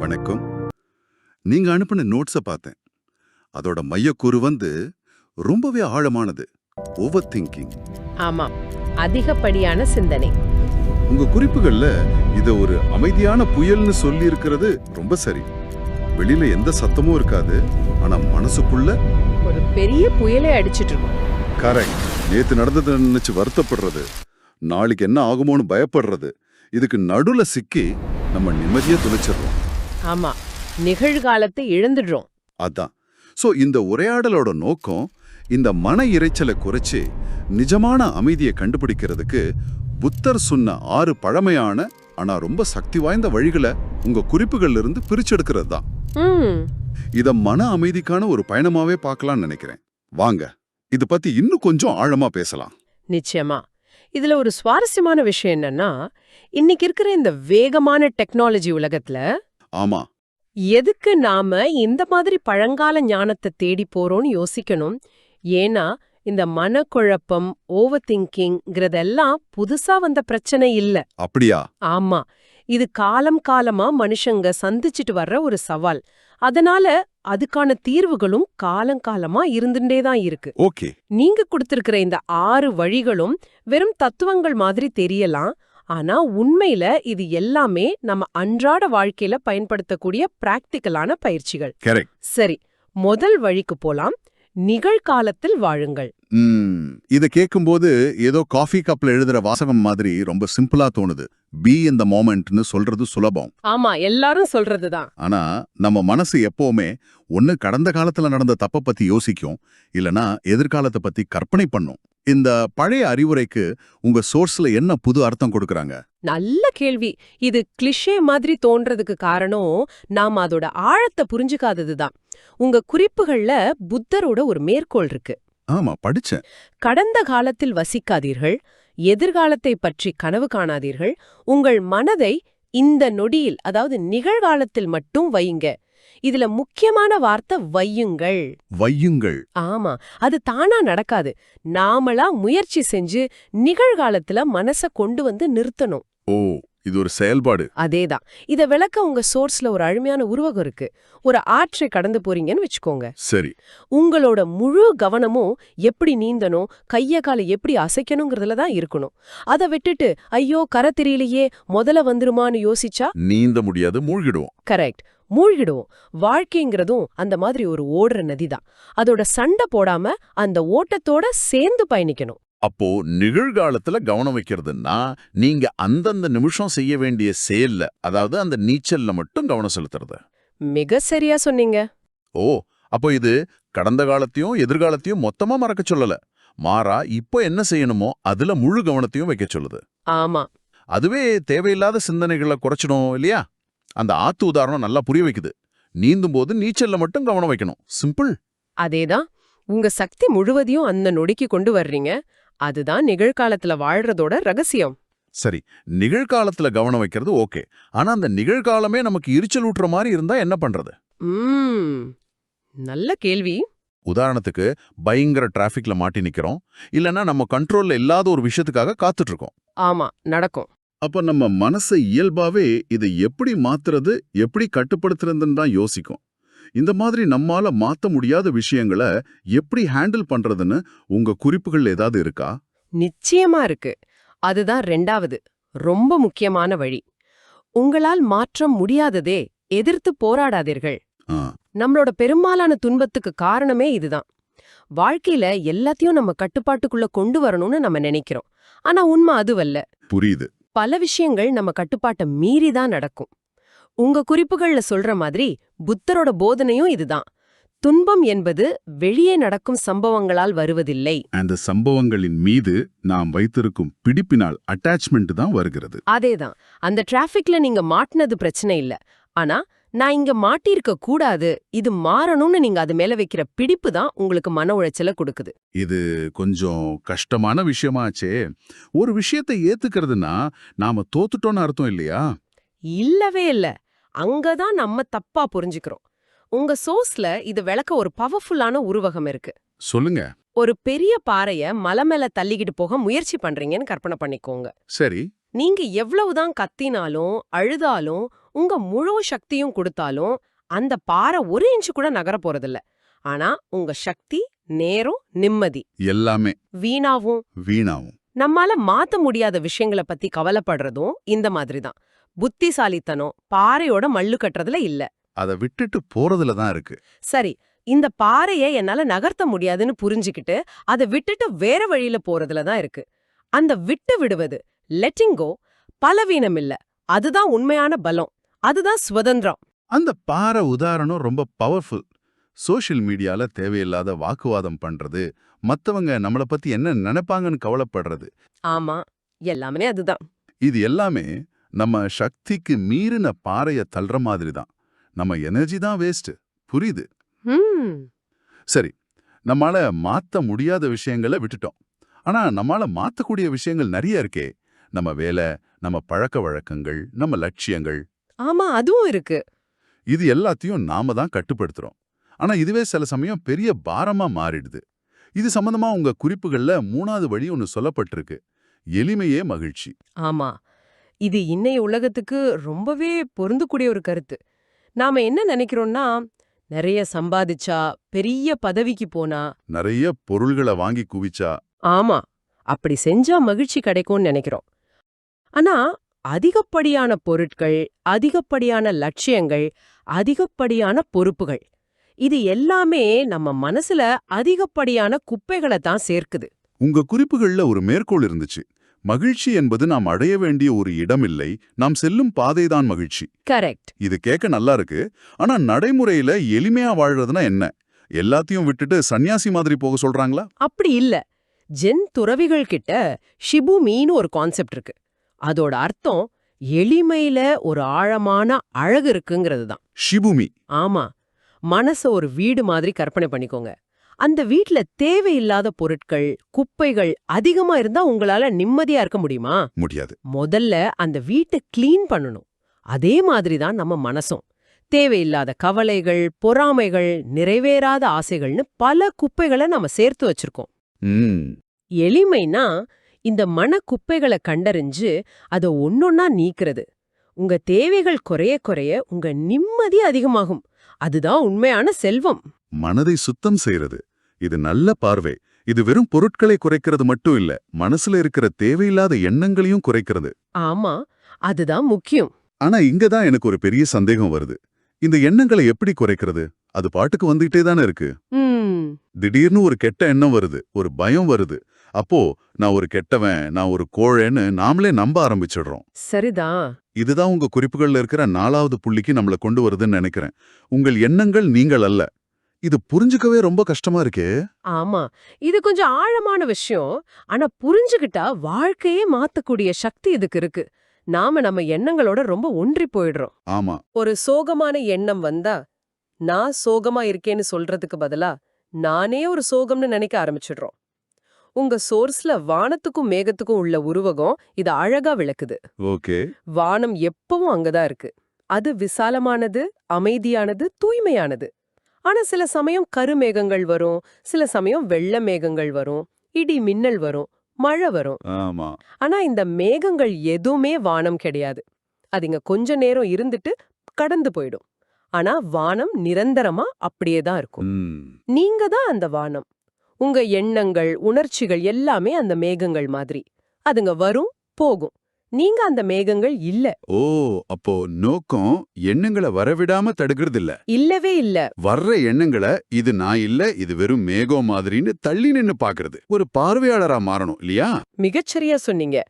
வணக்கம். நீங்க அனுப்பின நோட்ஸை பார்த்தேன். அதோட மையக்கூறு வந்து ரொம்பவே ஆழமானது ஓவர் திங்கிங் ஆமா அதிகப்படியான சிந்தனை. உங்க குறிப்புகள்ல இத ஒரு அமைதியான புயல்னு சொல்லி இருக்கிறது ரொம்ப சரி. வெளியில எந்த சத்தமும் இருக்காது ஆனா மனசுக்குள்ள ஒரு பெரிய புயலை அடிச்சிட்டு இருக்கோம். கரெக்ட் நேத்து நடந்ததை நினைச்சு வருத்தப்படுறது நாளைக்கு என்ன ஆகுமோன்னு பயப்படுறது இதுக்கு நடுல சிக்கி நம்ம நிம்மதியை துளைச்சிடுறோம். ஆமா நிகழ்காலத்தை இழந்துடுறோம். அதான். சோ இந்த உரையாடலோட நோக்கம் இந்த மன இரைச்சலை குறைச்சு நிஜமான அமைதியை கண்டுபிடிக்கிறதுக்கு புத்தர் சொன்ன ஆறு பழமையான ஆனா ரொம்ப சக்தி வாய்ந்த வழிகளை உங்க குறிப்புகள்ல இருந்து பிரிச்செடுக்கிறது தான். இத மன அமைதிக்கான ஒரு பயணமாவே பார்க்கலாம்னு நினைக்கிறேன். வாங்க இது பத்தி இன்னும் கொஞ்சம் ஆழமா பேசலாம். நிச்சயமா. இதுல ஒரு சுவாரஸ்யமான விஷயம் என்னன்னா இன்னைக்கு இருக்கிற இந்த வேகமான டெக்னாலஜி உலகத்துல ஆமா. எதுக்கு நாம இந்த மாதிரி பழங்கால ஞானத்தை தேடி போறோம்னு யோசிக்கணும்? ஏன்னா இந்த மனக்குழப்பம் ஓவர் திங்கிங்கிறதெல்லாம் புதுசா வந்த பிரச்சனை இல்ல. அப்படியா? ஆமா. இது காலம் காலமா மனுஷங்க சந்திச்சிட்டு வர்ற ஒரு சவால். அதனால அதுக்கான தீர்வுகளும் காலங்காலமா இருந்துட்டே தான் இருக்கு. ஓகே. நீங்க கொடுத்திருக்கிற இந்த ஆறு வழிகளும் வெறும் தத்துவங்கள் மாதிரி தெரியலாம். ஆனா உண்மையில இது எல்லாமே நம்ம அன்றாட வாழ்க்கையில பயன்படுத்தக்கூடிய பிராக்டிக்கலான பயிற்சிகள். சரி முதல் வழிக்கு போலாம். நிகழ்காலத்தில் வாழுங்கள். ம் இத கேட்கும்போது ஏதோ காஃபி கப்ல எழுதுற வாசகம் மாதிரி ரொம்ப சிம்பிளா தோணுது. பி இந்த மோமெண்ட்னு சொல்றது சுலபம். ஆமா எல்லாரும் சொல்றதுதான். ஆனா நம்ம மனசு எப்பவுமே ஒண்ணு கடந்த காலத்துல நடந்த தப்ப பத்தி யோசிக்கும். இல்லனா எதிர்காலத்தை பத்தி கற்பனை பண்ணும். இந்த பழைய அறிவுரைக்கு உங்க சோர்ஸ்ல என்ன புது அர்த்தம் கொடுக்கறாங்க? நல்ல கேள்வி. இது கிளிஷே மாதிரி தோன்றதுக்கு காரணம் நாம அதோட ஆழத்தை புரிஞ்சுக்காததுதான். உங்க குறிப்புகள்ல புத்தரோட ஒரு மேற்கோள் இருக்கு. ஆமா படிச்சேன். கடந்த காலத்தில் வசிக்காதீர்கள் எதிர்காலத்தை பற்றி கனவு காணாதீர்கள் உங்கள் மனதை இந்த நொடியில் அதாவது நிகழ்காலத்தில் மட்டும் வையுங்க. இதுல முக்கியமான வார்த்தை வையுங்கள். வையுங்கள். ஆமா அது தானா நடக்காது. நாமளா முயற்சி செஞ்சு நிகழ்காலத்துல மனச கொண்டு வந்து நிறுத்தணும். ஓ இது ஒரு செயல்பாடு. அதேதான். இத விளக்க உங்க சோர்ஸ்ல ஒரு அருமையான உருவகம் இருக்கு. ஒரு ஆற்றை கடந்து போறீங்கன்னு வச்சுக்கோங்க. சரி. உங்களோட முழு கவனமும் எப்படி நீந்தணும் கைய காலை எப்படி அசைக்கணுங்கிறதுல தான் இருக்கணும். அதை விட்டுட்டு ஐயோ கரை தெரியலையே முதல்ல வந்துருமான்னு யோசிச்சா? நீந்த முடியாது மூழ்கிடுவோம். கரெக்ட். மூழ்கிடுவோம். வாழ்க்கைங்கிறதும் அந்த மாதிரி ஒரு ஓடுற நதிதான். அதோட சண்டை போடாம அந்த ஓட்டத்தோட சேர்ந்து பயணிக்கணும். அப்போ நிகழ்காலத்துல கவனம் வைக்கிறதுன்னா நீங்க அந்தந்த நிமிஷம் செய்ய வேண்டிய செயல்ல அதாவது அந்த நீச்சல்ல மட்டும் கவனம் செலுத்துறது. மிக சரியா சொன்னீங்க. ஓ அப்போ இது கடந்த காலத்தையும் எதிர்காலத்தையும் மொத்தமா மறக்க சொல்லல. மாறா இப்போ என்ன செய்யணுமோ அதுல முழு கவனத்தையும் வைக்க சொல்லுது. ஆமா. அதுவே தேவையில்லாத சிந்தனைகளை குறைச்சிடும் இல்லையா? அந்த ஆத்து உதாரணம் நல்லா புரிய வைக்குது. நீந்தும் போது நீச்சல்ல மட்டும் கவனம் வைக்கணும். சிம்பிள். அதேதான். உங்க சக்தி முழுவதையும் அந்த நொடிக்கு கொண்டு வர்றீங்க. அதுதான் நிகழ்காலத்துல வாழ்றதோட ரகசியம். சரி நிகழ்காலத்துல கவனம் வைக்கிறது ஓகே. ஆனா அந்த நிகழ்காலமே நமக்கு எரிச்சல் ஊட்டுற மாதிரி இருந்தா என்ன பண்றது? ம் நல்ல கேள்வி. உதாரணத்துக்கு பயங்கர டிராஃபிக்ல மாட்டி நிக்கிறோம். இல்லனா நம்ம கண்ட்ரோல்ல இல்லாத ஒரு விஷயத்துக்காக காத்துட்டு இருக்கோம் ஆமா நடக்கும். அப்ப நம்ம மனசை இயல்பாவே இதை எப்படி மாத்துறது எப்படி கட்டுப்படுத்துறதுன்னு தான் யோசிக்கும். இந்த மாதிரி நம்மால மாத்த முடியாத விஷயங்களை எப்படி ஹேண்டில் பண்றதுன்னு உங்க குறிப்புகள் ஏதாவது இருக்கா? நிச்சயமா இருக்கு. அதுதான் ரெண்டாவது ரொம்ப முக்கியமான வழி. உங்களால் மாற்றம் முடியாததே எதிர்த்து போராடாதீர்கள். நம்மளோட பெரும்பாலான துன்பத்துக்கு காரணமே இதுதான். வாழ்க்கையில எல்லாத்தையும் நம்ம கட்டுப்பாட்டுக்குள்ள கொண்டு வரணும்னு நம்ம நினைக்கிறோம். ஆனா உண்மை அதுவல்ல. புரியுது. பல விஷயங்கள் நம்ம கட்டுப்பாட்டை மீறி தான் நடக்கும். உங்க குறிப்புகள்ல சொல்ற மாதிரி புத்தரோட போதனையும் இதுதான். துன்பம் என்பது வெளியே நடக்கும் சம்பவங்களால் வருவதில்லை. அந்த சம்பவங்களின் மீது நாம் வைத்திருக்கும் பிடிப்பினால் அட்டாச்மெண்ட் தான் வருகிறது. அதேதான். அந்த டிராஃபிக்ல நீங்க மாட்டினது பிரச்சனை இல்ல. ஆனா நான் இங்க மாட்டியிருக்க கூடாது இது மாறணும்னு நீங்க அது மேல வைக்கிற பிடிப்பு தான் உங்களுக்கு மன உளைச்சல கொடுக்குது. இது கொஞ்சம் கஷ்டமான விஷயமாச்சே. ஒரு விஷயத்தை ஏத்துக்கிறதுனா நாம தோத்துட்டோம்னு அர்த்தம் இல்லையா? இல்லவே இல்ல. அங்கதான் நம்ம தப்பா புரிஞ்சுக்கிறோம். உங்க சோர்ஸ்ல இது விளக்க ஒரு பவர்ஃபுல்லான உருவகம் இருக்கு. சொல்லுங்க. ஒரு பெரிய பாறைய மலை மேல தள்ளிக்கிட்டு போக முயற்சி பண்றீங்கன்னு கற்பனை பண்ணிக்கோங்க. சரி. நீங்க எவ்வளவுதான் கத்தினாலும் அழுதாலும் உங்க முழு சக்தியும் கொடுத்தாலும் அந்த பாறை ஒரு இன்ச்சு கூட நகர போறதில்ல. ஆனா உங்க சக்தி நேரம் நிம்மதி. எல்லாமே. வீணாவும். வீணாவும். நம்மால மாத்த முடியாத விஷயங்கள பத்தி கவலைப்படுறதும் இந்த மாதிரி தான். புத்திசாலித்தனம் பாறையோட மல்லு கட்டுறதுல இல்ல. அதை விட்டுட்டு போறதுல தான் இருக்கு. சரி இந்த பாறைய என்னால நகர்த்த முடியாதுன்னு புரிஞ்சுக்கிட்டு அதை விட்டுட்டு வேற வழியில போறதுல தான் இருக்கு. அந்த விட்டு விடுவது லெட்டிங் கோ பலவீனம் இல்ல. அதுதான் உண்மையான பலம். அதுதான் சுதந்திரம். அந்த பாறை உதாரணம் ரொம்ப பவர்ஃபுல் சோஷியல் மீடியால தேவையில்லாத வாக்குவாதம் பண்றது மத்தவங்க நம்மள பத்தி என்ன நினைப்பாங்கன்னு கவலைப்படுறது. ஆமா எல்லாமே அதுதான். இது எல்லாமே நம்ம சக்திக்கு மீறின பாறைய தள்ளுற மாதிரி தான் நம்ம எனர்ஜி தான் வேஸ்ட் புரியுது? சரி நம்மால மாத்த முடியாத விஷயங்களை விட்டுட்டோம். ஆனா நம்மால மாத்தக்கூடிய விஷயங்கள் நிறைய இருக்கே. நம்ம வேலை நம்ம பழக்க வழக்கங்கள் நம்ம லட்சியங்கள். ஆமா அதுவும் இருக்கு. இது எல்லாத்தையும் நாம தான் கட்டுப்படுத்துறோம். ஆனா இதுவே சில சமயம் பெரிய பாரமா மாறிடுது. இது சம்பந்தமா உங்க குறிப்புகள்ல மூணாவது வழி ஒன்னு சொல்லப்பட்டிருக்கு. எளிமையே மகிழ்ச்சி. ஆமா. இது இன்னைய உலகத்துக்கு ரொம்பவே பொருந்தக்கூடிய ஒரு கருத்து. நாம என்ன நினைக்கிறோம்னா நிறைய சம்பாதிச்சா பெரிய பதவிக்கு போனா நிறைய பொருள்களை வாங்கி குவிச்சா ஆமா அப்படி செஞ்சா மகிழ்ச்சி கிடைக்கும்னு நினைக்கிறோம். ஆனா அதிகப்படியான பொருட்கள் அதிகப்படியான லட்சியங்கள் அதிகப்படியான பொறுப்புகள் இது எல்லாமே நம்ம மனசுல அதிகப்படியான குப்பைகளை தான் சேர்க்குது. உங்க குறிப்புகள்ல ஒரு மேற்கோள் இருந்துச்சு. மகிழ்ச்சி என்பது நாம் அடைய வேண்டிய ஒரு இடம் இல்லை நாம் செல்லும் பாதைதான் மகிழ்ச்சி. கரெக்ட் இது கேட்க நல்லா இருக்கு. ஆனா நடைமுறையில எளிமையா வாழ்றதுனா என்ன? எல்லாத்தையும் விட்டுட்டு சன்னியாசி மாதிரி போக சொல்றாங்களா? அப்படி இல்ல. ஜென் துறவிகள் கிட்ட ஷிபுமின்னு ஒரு கான்செப்ட் இருக்கு. அதோட அர்த்தம் எளிமையில ஒரு ஆழமான அழகு இருக்குங்கிறது தான். ஷிபுமி ஆமா. மனச ஒரு வீடு மாதிரி கற்பனை பண்ணிக்கோங்க. அந்த வீட்ல தேவையில்லாத பொருட்கள் குப்பைகள் அதிகமா இருந்தா உங்களால நிம்மதியா இருக்க முடியுமா? முடியாது. முதல்ல அந்த வீட்டை க்ளீன் பண்ணணும். அதே மாதிரி தான் நம்ம மனசும். தேவையில்லாத கவலைகள் பொறாமைகள் நிறைவேறாத ஆசைகள்னு பல குப்பைகளை நம்ம சேர்த்து வச்சிருக்கோம். எளிமைனா இந்த மன குப்பைகளை கண்டறிஞ்சு அதை ஒன்னொன்னா நீக்கிறது. உங்க தேவைகள் குறைய குறைய உங்க நிம்மதி அதிகமாகும். அதுதான் உண்மையான செல்வம். மனதை சுத்தம் செய்யறது இது நல்ல பார்வை. இது வெறும் பொருட்களை குறைக்கிறது மட்டும் இல்ல மனசுல இருக்கிற தேவையில்லாத எண்ணங்களையும் குறைக்கிறது. ஆமா அதுதான் முக்கியம். ஆனா இங்கதான் எனக்கு ஒரு பெரிய சந்தேகம் வருது. இந்த எண்ணங்களை எப்படி குறைக்கிறது? அது பாட்டுக்கு வந்துகிட்டே தானே இருக்கு. திடீர்னு ஒரு கெட்ட எண்ணம் வருது ஒரு பயம் வருது. அப்போ நான் ஒரு கெட்டவன் நான் ஒரு கோழைன்னு நாமளே நம்ப ஆரம்பிச்சிடுறோம். சரிதான். இதுதான் உங்க குறிப்புகள்ல இருக்கிற நாலாவது புள்ளிக்கு நம்மள கொண்டு வருதுன்னு நினைக்கிறேன். உங்கள் எண்ணங்கள் நீங்கள் அல்ல. இது புரிஞ்சுக்கவே ரொம்ப கஷ்டமா இருக்கே. ஆமா. இது கொஞ்சம் ஆழமான விஷயம். ஆனா புரிஞ்சுகிட்டா வாழ்க்கையே மாத்தக்கூடிய சக்தி இதுக்கு இருக்கு. நாம நம்ம எண்ணங்களோட ரொம்ப ஒன்றி போயிடுறோம். ஆமா. ஒரு சோகமான எண்ணம் வந்தா நான் சோகமா இருக்கேன்னு சொல்றதுக்கு பதிலா நானே ஒரு சோகம்னு நினைக்க ஆரம்பிச்சிடுறோம். உங்க சோர்ஸ்ல வானத்துக்கும் மேகத்துக்கும் உள்ள உருவகம் இது அழகா விளக்குது. ஓகே. வானம் எப்பவும் அங்கதான் இருக்கு. அது விசாலமானது அமைதியானது தூய்மையானது. ஆனா சில சமயம் கருமேகங்கள் வரும் சில சமயம் வெள்ள மேகங்கள் வரும் இடி மின்னல் வரும் மழை வரும். ஆனா இந்த மேகங்கள் எதுவுமே வானம் கிடையாது. அதுங்க கொஞ்ச நேரம் இருந்துட்டு கடந்து போயிடும். ஆனா வானம் நிரந்தரமா அப்படியே தான் இருக்கும். நீங்க தான் அந்த வானம். உங்க எண்ணங்கள் உணர்ச்சிகள் எல்லாமே அந்த மேகங்கள் மாதிரி. அதுங்க வரும் போகும். நீங்க அந்த மேகங்கள் இல்ல. ஓ அப்போ நோக்கம் எண்ணங்களை வரவிடாம தடுக்கிறது இல்ல இல்லவே இல்ல. வர்ற எண்ணங்களை இது நான் இல்ல இது வெறும் மேகம் மாதிரின்னு தள்ளி நின்னு பாக்குறது. ஒரு பார்வையாளரா மாறணும் இல்லையா? மிகச்சரியா சொன்னீங்க.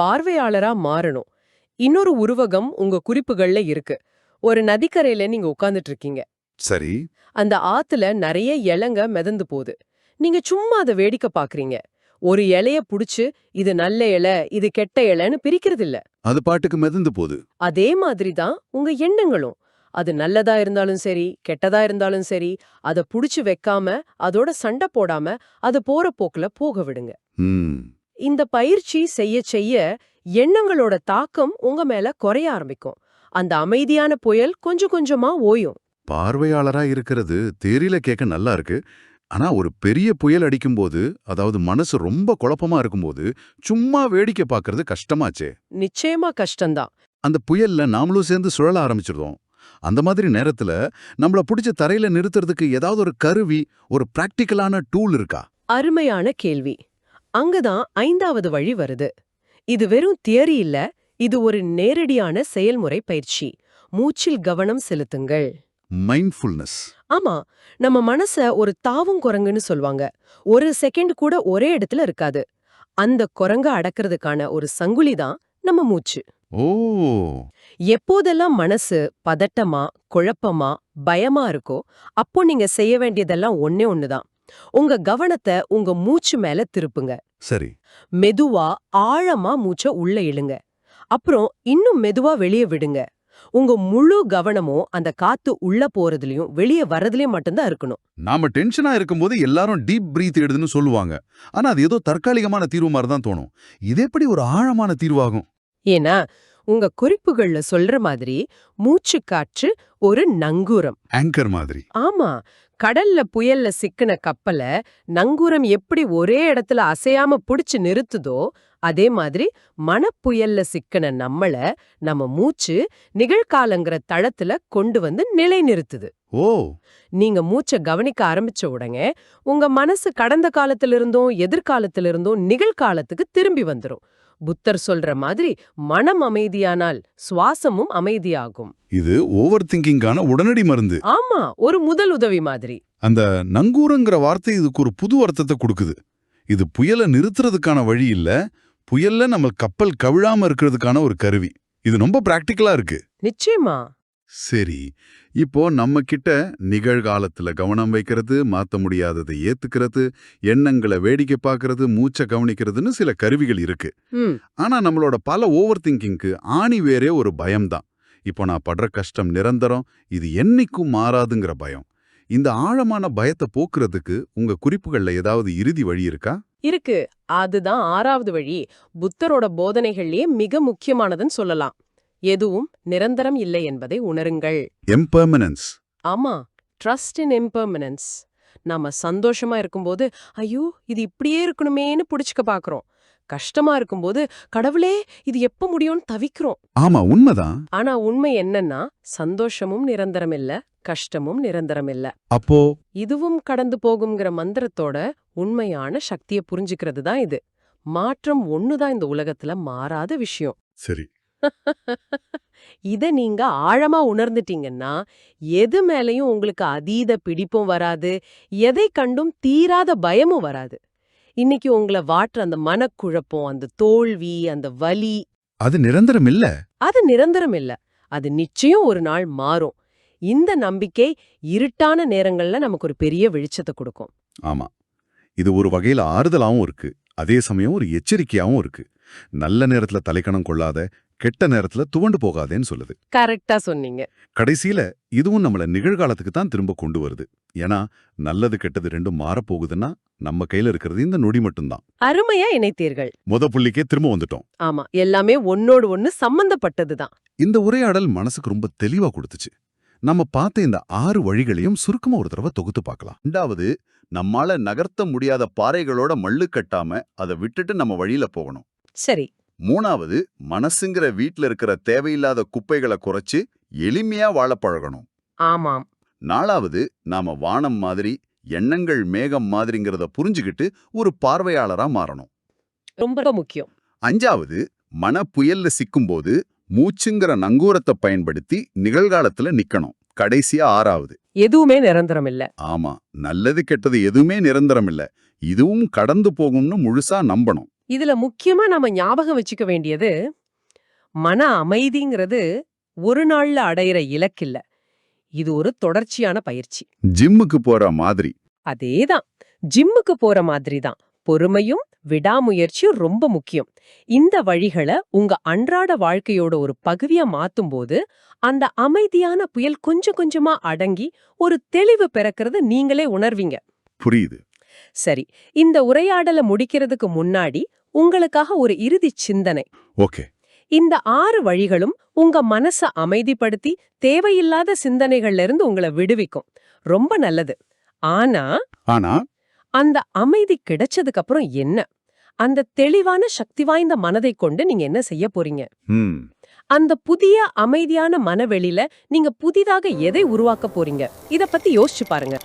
பார்வையாளரா மாறணும். இன்னொரு உருவகம் உங்க குறிப்புகள்ல இருக்கு. ஒரு நதிக்கரையில நீங்க உட்கார்ந்துட்டு இருக்கீங்க. சரி. அந்த ஆத்துல நிறைய இலங்க மிதந்து போகுது. நீங்க சும்மா அதை வேடிக்கை பாக்குறீங்க. ஒரு இலைய புடிச்சு இது நல்ல இலை இது கெட்ட இலைன்னு பிரிக்கிறது இல்ல அது பாட்டுக்கு மிதந்து போகுது. அதே மாதிரி தான் உங்க எண்ணங்களும். அது நல்லதா இருந்தாலும் சரி கெட்டதா இருந்தாலும் சரி அத புடிச்சு வைக்காம அதோட சண்டை போடாம அது போற போக்குல போக விடுங்க. இந்த பயிற்சி செய்ய செய்ய எண்ணங்களோட தாக்கம் உங்க மேல குறைய ஆரம்பிக்கும். அந்த அமைதியான புயல் கொஞ்சம் கொஞ்சமா ஓயும். பார்வையாளரா இருக்கிறது தேரில கேட்க நல்லா இருக்கு. ஆனா ஒரு பெரிய புயல் அடிக்கும்போது அதாவது மனசு ரொம்ப குழப்பமா இருக்கும்போது சும்மா வேடிக்கை பார்க்கறது கஷ்டமாச்சே. நிச்சயமா கஷ்டம்தான். அந்த புயல்ல நாமளும் சேர்ந்து சுழல ஆரம்பிச்சிருந்தோம். அந்த மாதிரி நேரத்துல நம்மள பிடிச்ச தரையில நிறுத்துறதுக்கு ஏதாவது ஒரு கருவி ஒரு பிராக்டிக்கலான டூல் இருக்கா? அருமையான கேள்வி. அங்கதான் ஐந்தாவது வழி வருது. இது வெறும் தியரி இல்ல இது ஒரு நேரடியான செயல்முறை பயிற்சி. மூச்சில் கவனம் செலுத்துங்கள். மைண்ட்ஃபுல்னஸ் ஆமா நம்ம மனச ஒரு தாவும் குரங்குன்னு சொல்வாங்க ஒரு செகண்ட் கூட ஒரே இடத்துல இருக்காது. அந்த குரங்க அடக்கிறதுக்கான ஒரு சங்குலி தான் நம்ம மூச்சு. ஓ! எப்போதெல்லாம் மனசு பதட்டமா குழப்பமா பயமா இருக்கோ அப்போ நீங்க செய்ய வேண்டியதெல்லாம் ஒண்ணே ஒண்ணுதான் உங்க கவனத்தை உங்க மூச்சு மேல திருப்புங்க. சரி. மெதுவா ஆழமா மூச்ச உள்ள இழுங்க. அப்புறம் இன்னும் மெதுவா வெளியே விடுங்க. உங்க முழு கவனமும் அந்த காத்து உள்ள போறதுலயும் வெளியே வர்றதுலயும் மட்டும்தான் இருக்கணும். நாம டென்ஷனா இருக்கும்போது எல்லாரும் டீப் பிரீத் எடுதுன்னு சொல்லுவாங்க. ஆனா அது ஏதோ தற்காலிகமான தீர்வு மாதிரி தான் தோணும். இது எப்படி ஒரு ஆழமான தீர்வாகும்? ஏன்னா உங்க குறிப்புகள்ல சொல்ற மாதிரி மூச்சு காற்று ஒரு நங்கூரம். ஆங்கர் மாதிரி. ஆமா. கடல்ல புயல்ல சிக்கின கப்பல நங்கூரம் எப்படி ஒரே இடத்துல அசையாம புடிச்சு நிறுத்துதோ அதே மாதிரி மனப்புயல்ல சிக்கின நம்மள நம்ம மூச்சு நிகழ்காலங்கிற தளத்துல கொண்டு வந்து நிலைநிறுத்துது. ஓ! நீங்க மூச்ச கவனிக்க ஆரம்பிச்ச உடனே உங்க மனசு கடந்த காலத்திலிருந்தும் எதிர்காலத்திலிருந்தும் நிகழ்காலத்துக்கு திரும்பி வந்துரும். புத்தர் சொல்ற மாதிரி மனம் அமைதியானால் சுவாசமும் அமைதியாகும். இது ஓவர் திங்கிங்கான உடனடி மருந்து. ஆமா ஒரு முதல் உதவி மாதிரி. அந்த நங்கூரங்கிற வார்த்தை இதுக்கு ஒரு புது அர்த்தத்தை கொடுக்குது. இது புயலை நிறுத்துறதுக்கான வழி இல்ல புயல்ல நம்ம கப்பல் கவிழாம இருக்கிறதுக்கான ஒரு கருவி. இது ரொம்ப பிராக்டிக்கலா இருக்கு. நிச்சயமா. சரி இப்போ நம்ம கிட்ட நிகழ்காலத்துல கவனம் வைக்கிறது மாத்த முடியாததை ஏத்துக்கிறது எண்ணங்களை வேடிக்கை பார்க்கறது மூச்சை கவனிக்கிறதுன்னு சில கருவிகள் இருக்கு. ஆனா நம்மளோட பல ஓவர் திங்கிங்க்கு ஆணி வேறே ஒரு பயம்தான். இப்போ நான் படுற கஷ்டம் நிரந்தரம் இது என்னைக்கும் மாறாதுங்கிற பயம். இந்த ஆழமான பயத்தை போக்குறதுக்கு உங்க குறிப்புகள்ல ஏதாவது இறுதி வழி இருக்கா? இருக்கு. அதுதான் ஆறாவது வழி. புத்தரோட போதனைகள்லயே மிக முக்கியமானதுன்னு சொல்லலாம். எதுவும் நிரந்தரம் இல்லை என்பதை உணருங்கள். எம்பர்மனன்ஸ் ஆமா. ட்ரஸ்ட் இன் இம்பர்மனன்ஸ் நாம சந்தோஷமா இருக்கும்போது ஐயோ இது இப்படியே இருக்கணுமேன்னு புடிச்சுக்க பாக்குறோம். கஷ்டமா இருக்கும்போது கடவுளே இது எப்ப முடியும்னு தவிக்கிறோம். ஆமா உண்மைதான். ஆனா உண்மை என்னன்னா சந்தோஷமும் நிரந்தரம் இல்ல கஷ்டமும் நிரந்தரம் இல்ல. அப்போ? இதுவும் கடந்து போகுங்கிற மந்திரத்தோட உண்மையான சக்திய புரிஞ்சுக்கிறது தான் இது. மாற்றம் ஒண்ணுதான் இந்த உலகத்துல மாறாத விஷயம். சரி. இத நீங்க ஆழமா உணர்ந்துட்டீங்கன்னா எது மேலயும் உங்களுக்கு அதீத பிடிப்பும் வராது எதை கண்டும் தீராத பயமும் வராது. இன்னைக்கு உங்களை வாட்டுற அந்த மனக்குழப்பம் அந்த தோல்வி அந்த வலி. அது நிரந்தரம் இல்ல. அது நிரந்தரம் இல்ல. அது நிச்சயம் ஒரு நாள் மாறும். இந்த நம்பிக்கை இருட்டான நேரங்கள்ல நமக்கு ஒரு பெரிய வெளிச்சத்தை கொடுக்கும். ஆமா. இது ஒரு வகையில ஆறுதலாவும் இருக்கு. அதே சமயம் ஒரு எச்சரிக்கையாவும் இருக்கு. நல்ல நேரத்துல தலைக்கணம் கொள்ளாத கெட்ட நேரத்துல துவண்டு போகாதேன்னு சொல்லுது. கரெக்டா சொன்னீங்க. கடைசியில இதுவும் நம்மள நிகழ்காலத்துக்கு தான் திரும்ப கொண்டு வருது. ஏன்னா நல்லது கெட்டது ரெண்டும் மாறப்போகுதுன்னா நம்ம கையில இருக்கிறது இந்த நொடி மட்டும்தான். அருமையா இணைத்தீர்கள். முத புள்ளிக்கே திரும்ப வந்துட்டோம். ஆமா எல்லாமே ஒன்னோடு ஒன்னு சம்பந்தப்பட்டதுதான் இந்த உரையாடல் மனசுக்கு ரொம்ப தெளிவா கொடுத்துச்சு. நம்ம பார்த்த இந்த ஆறு வழிகளையும் சுருக்கமா ஒரு தடவை தொகுத்து பார்க்கலாம். ரெண்டாவது நம்மால நகர்த்த முடியாத பாறைகளோட மல்லு கட்டாம அதை விட்டுட்டு நம்ம வழியில போகணும். சரி. மூணாவது மனசுங்கிற வீட்ல இருக்கிற தேவையில்லாத குப்பைகளை குறைச்சு எளிமையா வாழ பழகணும். ஆமாம். நாலாவது நாம வானம் மாதிரி எண்ணங்கள் மேகம் மாதிரிங்கிறத புரிஞ்சுகிட்டு ஒரு பார்வையாளரா மாறணும். ரொம்ப முக்கியம். அஞ்சாவது மன புயல்ல சிக்கும்போது மூச்சுங்கிற நங்கூரத்தை பயன்படுத்தி நிகழ்காலத்துல நிக்கணும். கடைசியா ஆறாவது. எதுவுமே நிரந்தரம் இல்ல ஆமா நல்லது கெட்டது எதுவுமே நிரந்தரம் இல்ல இதுவும் கடந்து போகும்னு முழுசா நம்பணும். இதுல முக்கியமா நாம ஞாபகம் வச்சுக்க வேண்டியது மன அமைதிங்கிறது ஒரு நாள்ல அடையிற இலக்கில்ல. இது ஒரு தொடர்ச்சியான பயிற்சி. ஜிம்முக்கு போற மாதிரி. அதேதான். ஜிம்முக்கு போற மாதிரி தான் பொறுமையும் விடாமுயற்சியும் ரொம்ப முக்கியம். இந்த வழிகளை உங்க அன்றாட வாழ்க்கையோட ஒரு பகுதியா மாத்தும்போது அந்த அமைதியான புயல் கொஞ்சம் கொஞ்சமா அடங்கி ஒரு தெளிவு பிறக்கிறது நீங்களே உணர்வீங்க. புரியுது. சரி இந்த உரையாடலை முடிக்கிறதுக்கு முன்னாடி உங்களுக்காக ஒரு இறுதி சிந்தனை. ஓகே. இந்த ஆறு வழிகளும் உங்க மனச அமைதிப்படுத்தி தேவையில்லாத சிந்தனைகள்ல இருந்து உங்களை விடுவிக்கும். ரொம்ப நல்லது. ஆனா ஆனா அந்த அமைதி கிடைச்சதுக்கு அப்புறம் என்ன? அந்த தெளிவான சக்தி வாய்ந்த மனதை கொண்டு நீங்க என்ன செய்ய போறீங்க? அந்த புதிய அமைதியான மனவெளியில நீங்க புதிதாக எதை உருவாக்க போறீங்க? இத பத்தி யோசிச்சு பாருங்க.